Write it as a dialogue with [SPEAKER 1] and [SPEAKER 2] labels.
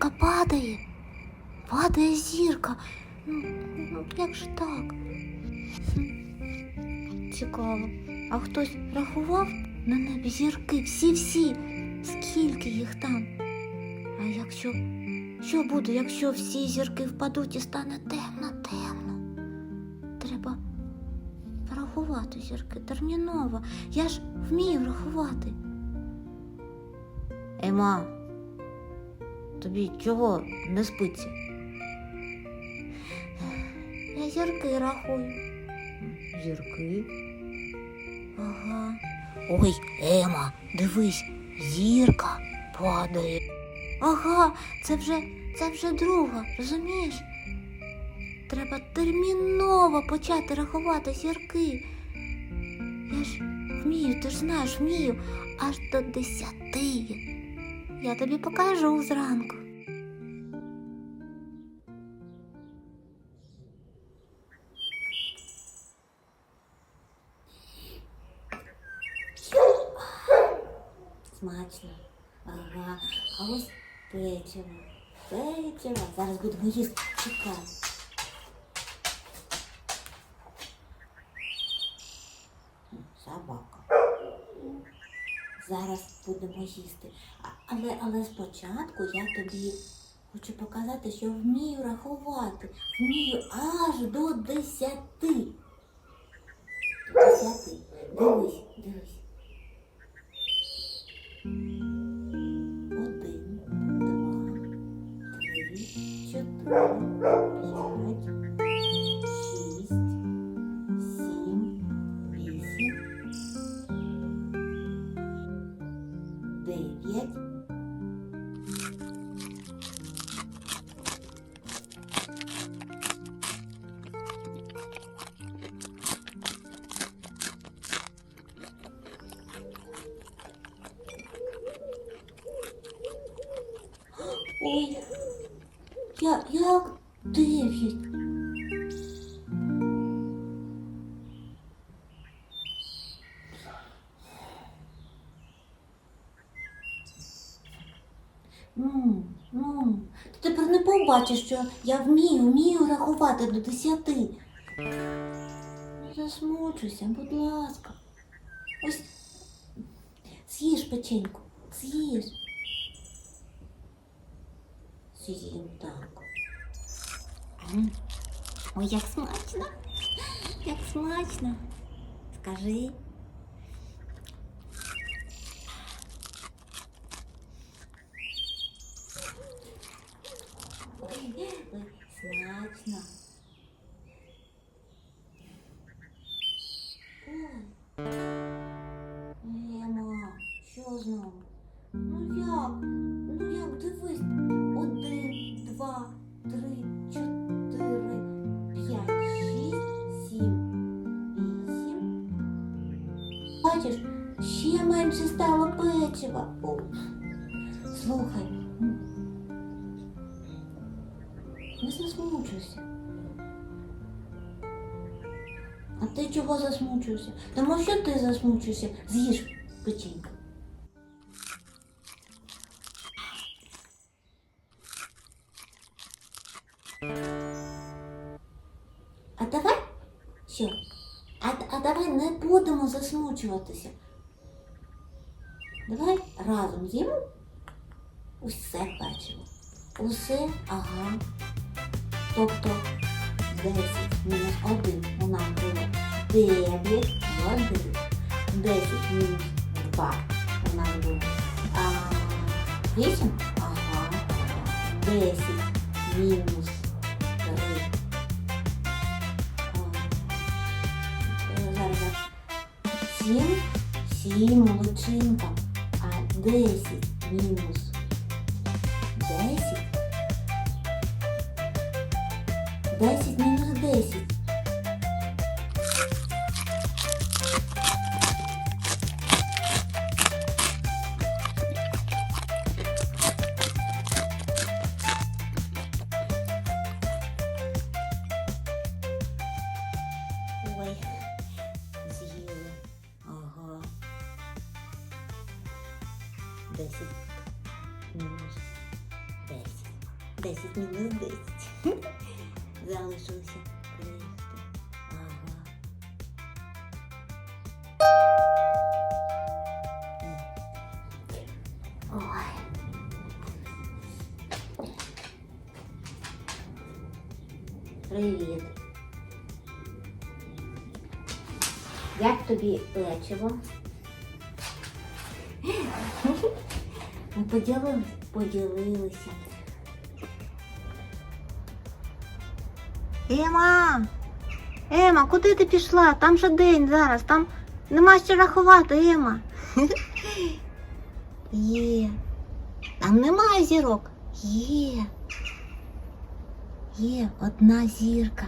[SPEAKER 1] зірка падає. Падає зірка. Ну, ну як же так? Цікаво. А хтось рахував на небі зірки? Всі-всі. Скільки їх там? А якщо що буде, якщо всі зірки впадуть і стане темно, темно? Треба порахувати зірки терміново. Я ж вмію рахувати. Ема, тобі чого не спиться? Я зірки рахую. Зірки? Ага. Ой, Ема, дивись, зірка падає. Ага, це вже, це вже друга, розумієш? Треба терміново почати рахувати зірки. Я ж вмію, ти ж знаєш, вмію аж до десяти. Я тобі покажу зранку. Смачно. Ага. А ось печиво. Печиво. Зараз будемо їсти. Чекай. Собака. Зараз будемо їсти. Але, але спочатку я тобі хочу показати, що вмію рахувати. Вмію аж до десяти. До десяти. Дивись, Ой, я, як дев'ять? Ну, ну, ти тепер не побачиш, що я вмію, вмію рахувати до десяти. Не засмучуйся, будь ласка. Ось з'їж печеньку, з'їж. З'їм так. Ой, як смачно. Як смачно. Скажи. Ой, смачно. Ще менше стало печива. О, Слухай. Не засмучуйся. А ти чого засмучуєшся? Тому що ти засмучуєшся. З'їж печеньку. А давай що? А, а давай не будемо засмучуватися. Давай разом з'їмо усе печиво. Усе, ага. Тобто 10 мінус 1 у нас було 9 годин. 10 мінус 2 у нас було а, 8. Ага. 10 мінус 3. Зараз. зараз. 7. 7 молодчинка. А 10 мінус 10. 10 мінус 10. 10 мінус 10. 10 мінус 10. Залишилося крихти. Ага. Ой. Привіт. Як тобі печиво? Поділилися, поділилися. Ема! Ема, куди ти пішла? Там же день зараз, там нема що рахувати, Ема. Є. Там немає зірок. Є. Є одна зірка.